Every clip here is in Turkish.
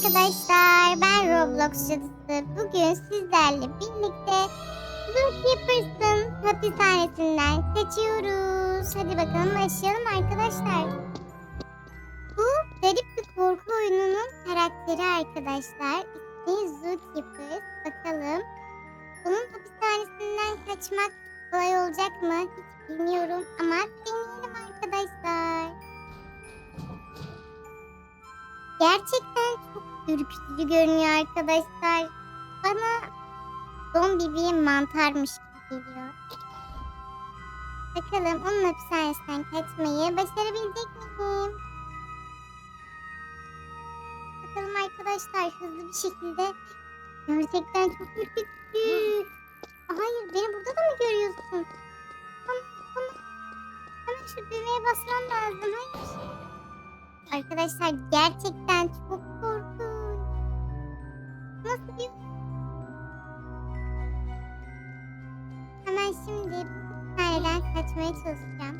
arkadaşlar. Ben Roblox cadısı. Bugün sizlerle birlikte Zookeepers'ın hapishanesinden kaçıyoruz. Hadi bakalım başlayalım arkadaşlar. Bu garip bir korku oyununun karakteri arkadaşlar. İsmi Zookeepers. Bakalım. Bunun hapishanesinden kaçmak kolay olacak mı? Hiç bilmiyorum ama deneyelim arkadaşlar. Gerçekten çok ürkütücü görünüyor arkadaşlar. Bana zombi bir mantarmış gibi geliyor. Bakalım onun hapishanesinden kaçmayı başarabilecek miyim? Bakalım arkadaşlar hızlı bir şekilde. Gerçekten çok ürkütücü. Hayır beni burada da mı görüyorsun? Tamam. Hemen şu düğmeye basmam lazım. Hayır. Arkadaşlar gerçekten çok korkunç. Nasıl. Hemen şimdi hapishaneden kaçmaya çalışacağım.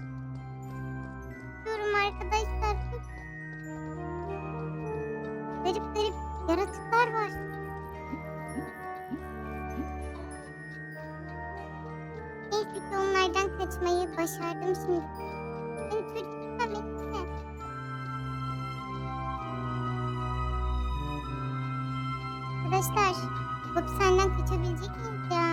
Diyorum arkadaşlar çok garip garip yaratıklar var. Neyse ki onlardan kaçmayı başardım şimdi. Arkadaşlar, hapishaneden kaçabilecek miyiz ya?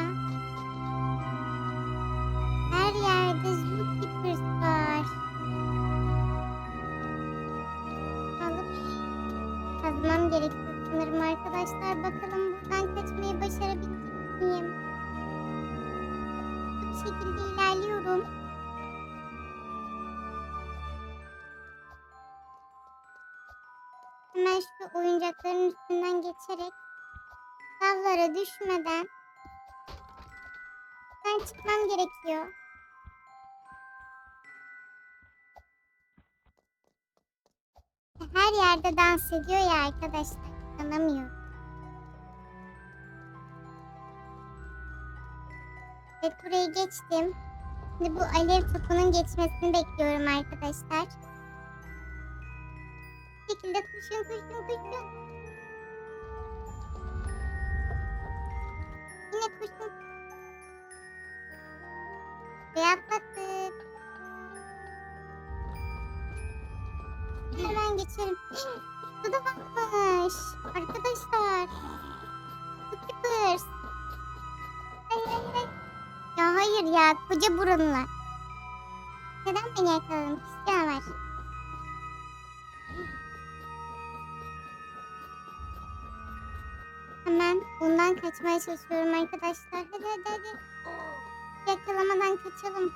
Her yerde zookeepers var. Alıp kazmam gerekiyor sanırım arkadaşlar. Bakalım buradan kaçmayı başarabilecek miyim? Bu şekilde ilerliyorum. Hemen şu oyuncakların üstünden geçerek lavlara düşmeden ben çıkmam gerekiyor. Her yerde dans ediyor ya arkadaşlar. Anlamıyorum. Evet burayı geçtim. Şimdi bu alev topunun geçmesini bekliyorum arkadaşlar. Bu şekilde koşun koşun koşun. Yine. Ve atlattık. Hemen geçelim. Bu da bakmış. Arkadaşlar. Zookeepers. Hayır hayır hayır. Ya hayır ya koca burunla. Neden beni yakaladın pis canavar? Hemen bundan kaçmaya çalışıyorum arkadaşlar. Hadi hadi hadi. Yakalamadan kaçalım.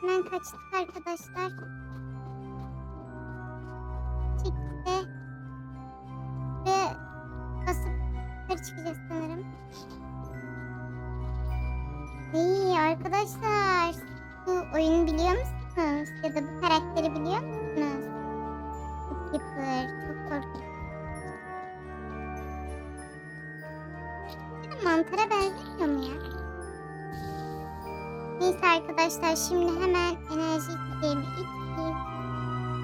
Hemen kaçtık arkadaşlar. Şekilde. Ve basıp yukarı çıkacağız sanırım. İyi arkadaşlar. Bu oyunu biliyor musunuz? Ya da bu karakteri biliyor musunuz? Bu Neyse arkadaşlar şimdi hemen enerji içeceğimi içeyim.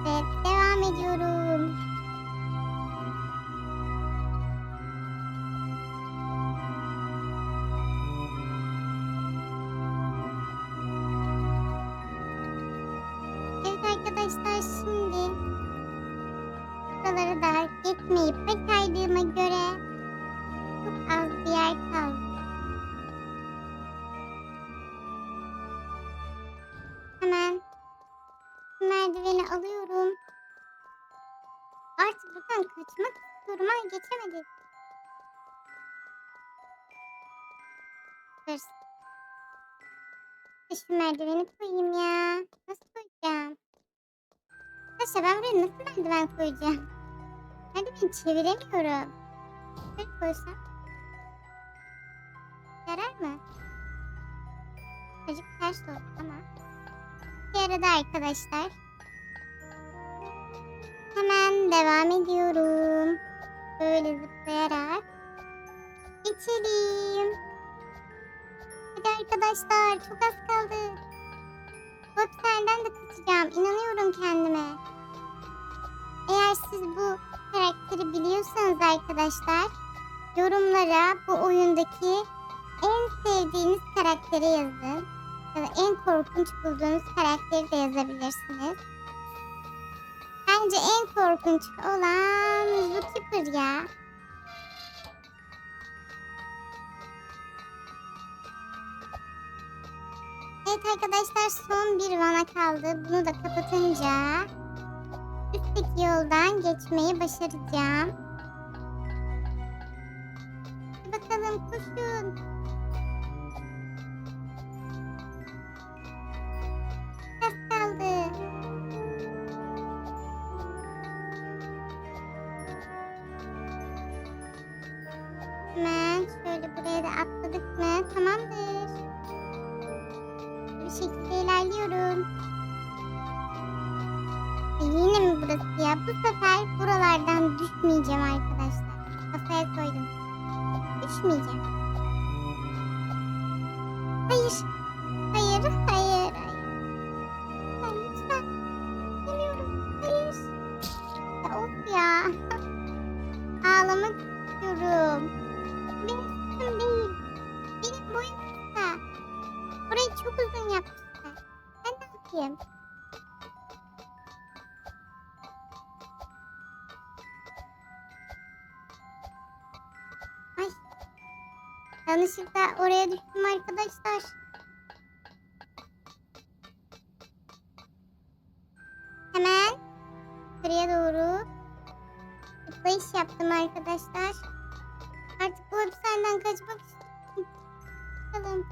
Ve devam ediyorum. Evet arkadaşlar şimdi buraları da geçmeyip başardığıma göre çok az bir yer kaldı. Şu merdiveni koyayım ya. Nasıl koyacağım? Arkadaşlar ben buraya nasıl merdiven koyacağım? Merdiveni çeviremiyorum. Şöyle koysam. Yarar mı? Çocuk ters oldu ama. Bir arada arkadaşlar. Hemen devam ediyorum. Böyle zıplayarak. Geçelim. Arkadaşlar çok az kaldı. Hapishaneden de kaçacağım. İnanıyorum kendime. Eğer siz bu karakteri biliyorsanız arkadaşlar yorumlara bu oyundaki en sevdiğiniz karakteri yazın. Ya da en korkunç bulduğunuz karakteri de yazabilirsiniz. Bence en korkunç olan Zookeeper ya. Evet arkadaşlar son bir vana kaldı. Bunu da kapatınca üstteki yoldan geçmeyi başaracağım. Bakalım koşun. Az kaldı. Hemen şöyle buraya da atladık mı? Tamamdır. Bu sefer buralardan düşmeyeceğim arkadaşlar. Kafaya koydum. Düşmeyeceğim. Hayır. Hayır, hayır, hayır. Lütfen, lütfen. Geliyorum. Hayır. Ya of ya. Ağlamak istiyorum. Benim suçum değil. Benim boyum kısa. Burayı çok uzun yapmışlar. Ben ne yapayım? Yanlışlıkla oraya düştüm arkadaşlar. Hemen yukarıya doğru zıplayış yaptım arkadaşlar. Artık bu hapishaneden kaçmak istiyorum. Bakalım.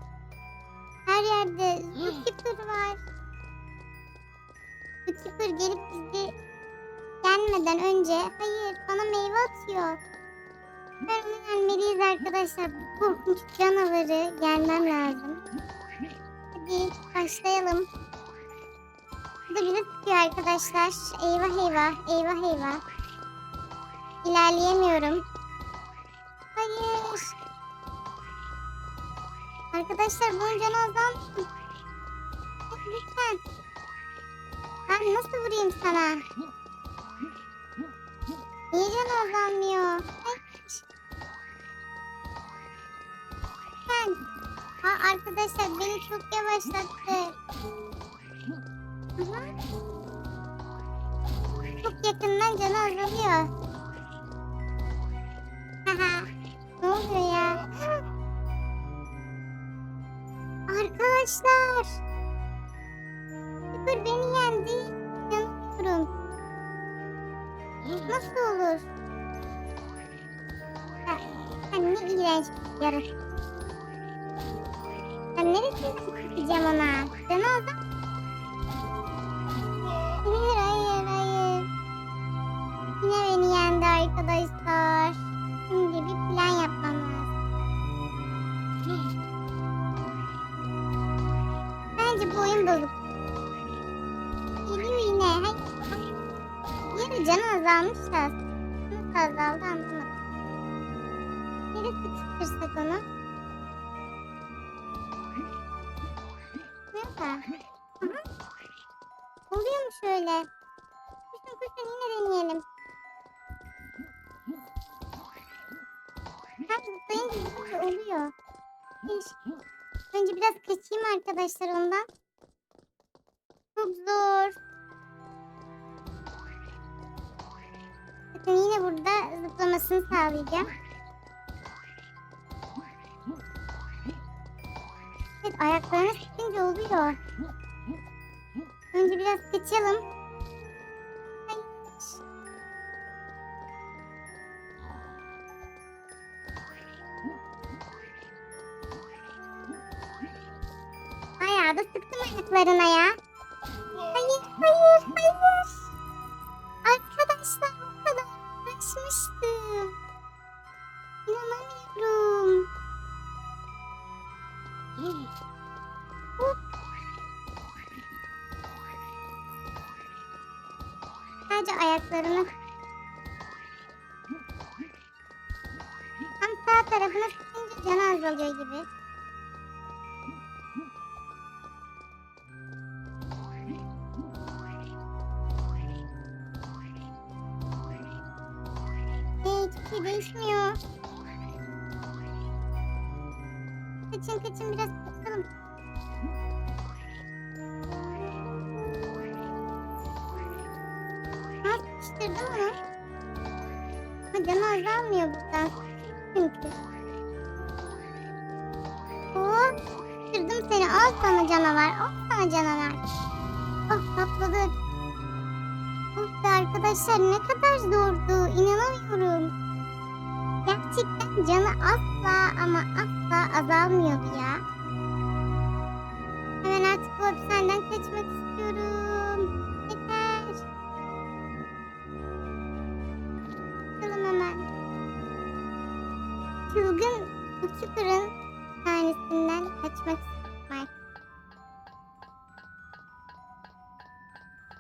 Her yerde zookeeper var. Zookeeper gelip bizi gelmeden önce hayır bana meyve atıyor. Ben onu yenmeliyiz arkadaşlar. Korkunç canavarı yenmem lazım. Hadi başlayalım. Bu da tutuyor arkadaşlar. Eyvah eyvah, eyvah eyvah. İlerleyemiyorum. Hayır. Arkadaşlar bunun canı azalmış. Lütfen. Ben nasıl vurayım sana? Niye azalmıyor? Lütfen. Ha, arkadaşlar beni çok yavaşlattı. Aha. Çok yakından canı azalıyor. Haha. ne oluyor ya? Arkadaşlar. Süper beni yendi. Yanıyorum. Nasıl olur? Ha, ne iğrenç yaratık. Ben neresini sıkacağım ona? Canı azam. Hayır hayır hayır. Yine beni yendi arkadaşlar. Şimdi bir plan yapmam lazım. Bence bu oyun bozuk. Geliyor yine. Hayır. Yine canı azalmış da. Nasıl azaldı anlamadım. Neresi sıkıştırsak onu? Oluyor mu şöyle? Koşun koşun yine deneyelim. Hem zıplayınca zıplayınca oluyor. Bir. Önce biraz kaçayım arkadaşlar ondan. Çok zor. Bakın yine burada zıplamasını sağlayacağım. Evet ayaklarına sıkınca oluyor. Önce biraz kaçalım. Bayağı da sıktım ayaklarına ya. Hayır, hayır, hayır. Sadece ayaklarını. Tam sağ tarafına sıkınca canı azalıyor gibi. Hiçbir şey değişmiyor. Kaçın kaçın biraz kaçalım. Canı azalmıyor buradan. Çünkü. Oh, sıkıştırdım seni. Al sana canavar. Al sana canavar. Oh patladı. Oh be arkadaşlar ne kadar zordu. İnanamıyorum. Gerçekten canı asla ama asla azalmıyordu ya. Hemen artık bu hapishaneden kaçmak istiyorum. Kaçmak istiyorum.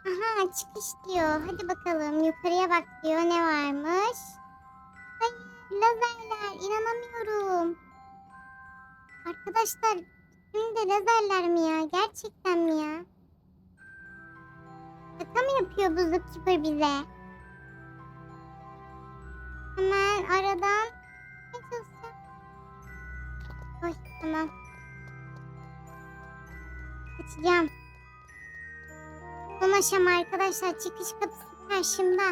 Aha çıkış diyor. Hadi bakalım yukarıya bak diyor. Ne varmış? Hayır lazerler. inanamıyorum. Arkadaşlar şimdi lazerler mi ya? Gerçekten mi ya? Şaka mı yapıyor bu zookeeper bize? Hemen aradan Kaçacağım. Son aşama arkadaşlar çıkış kapısı karşımda.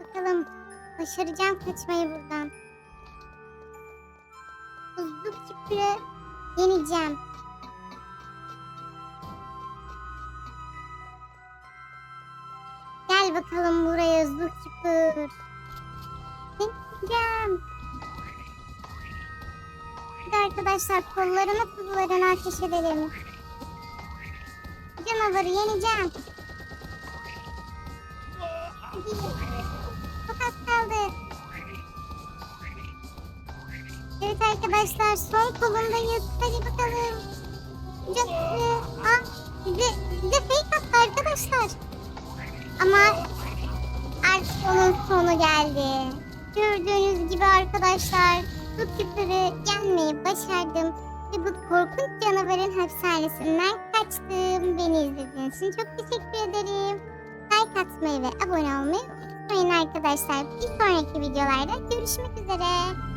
Bakalım başaracağım kaçmayı buradan. Buzluk çipiri yeneceğim. Gel bakalım buraya zuk çipir. Yeneceğim. Arkadaşlar kollarını kızlarına ateş edelim. Canavarı yeneceğim. Çok az kaldı. Evet arkadaşlar son kolundayız. Hadi bakalım. Canavarı. Ah bize, bize fake attı arkadaşlar. Ama artık onun sonu geldi. Gördüğünüz gibi arkadaşlar küpürü yenmeyi başardım. Ve bu korkunç canavarın hapishanesinden kaçtım. Beni izlediğiniz için çok teşekkür ederim. Like atmayı ve abone olmayı unutmayın arkadaşlar. Bir sonraki videolarda görüşmek üzere.